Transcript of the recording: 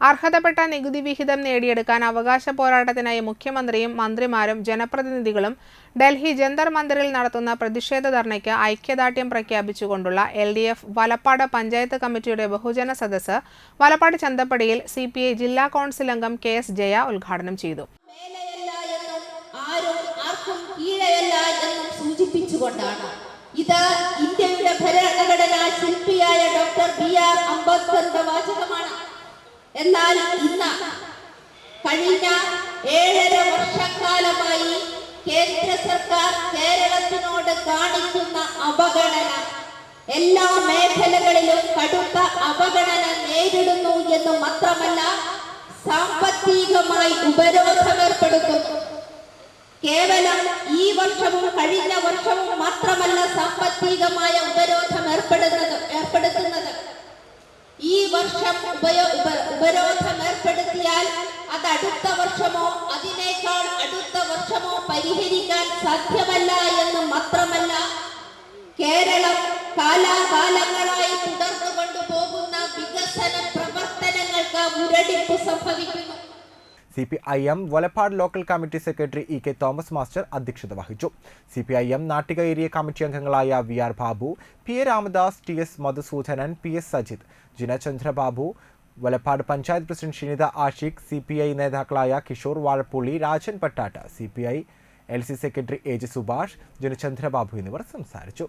അർഹതപ്പെട്ട നികുതി വിഹിതം നേടിയെടുക്കാൻ അവകാശ പോരാട്ടത്തിനായി മുഖ്യമന്ത്രിയും മന്ത്രിമാരും ജനപ്രതിനിധികളും ഡൽഹി ജന്തർ മന്ദിറിൽ നടത്തുന്ന പ്രതിഷേധ ധർണയ്ക്ക് ഐക്യദാർഢ്യം പ്രഖ്യാപിച്ചുകൊണ്ടുള്ള L D F Valappad panchayat കമ്മിറ്റിയുടെ ബഹുജന സദസ്സ് വലപ്പാട് ചന്തപ്പടിയിൽ സി പി ഐ ജില്ലാ കൗൺസിൽ അംഗം കെ എസ് ജയ ഉദ്ഘാടനം ചെയ്തു. സൂചിപ്പിച്ചുകൊണ്ടാണ്. ഇത് ഇന്ത്യയുടെ എന്നാൽ ഇന്ന് കഴിഞ്ഞ ഏഴര വർഷക്കാലമായി കേന്ദ്ര സർക്കാർ കേരളത്തിനോട് കാണിക്കുന്ന അവഗണന. എല്ലാ മേഖലകളിലും കടുത്ത അവഗണന നേരിടുന്നു എന്ന് മാത്രമല്ല സാമ്പത്തികമായി ഉപരോധം ഏർപ്പെടുത്തുന്നു കേവലം ഈ വർഷവും കഴിഞ്ഞ വർഷവും മാത്രമല്ല സാമ്പത്തികമായ ഉപരോധം ഏർപ്പെടുന്നത് ഏർപ്പെടുത്തുന്നത്. ഈ വർഷം ഉപയോ അടുത്ത വർഷമോ അതിനേക്കാൾ അടുത്ത വർഷമോ പരിഹരിക്കാൻ സാധ്യമല്ല എന്ന് മാത്രമല്ല കേരളം കാലാകാലങ്ങളായി തുടർന്നു കൊണ്ടുപോകുന്ന വികസന പ്രവർത്തനങ്ങൾക്ക് മുരടിപ്പ് സംഭവിക്കുന്നു. C P I M Valappad local committee secretary E K Thomas master അധ്യക്ഷത വഹിച്ചു. C P I M Nattika area committee അംഗങ്ങളായ V R Babu P A Ramadas T S Madhusoodanan P S Sajith Jinachandrababu Valappad panchayat president Shinitha Ashiq C P I നേതാക്കളായ Kishore Vazhappully Rajan Pattatta C P I L C secretary A J Subhash Janachandrababu എന്നിവർ സംസാരിച്ചു.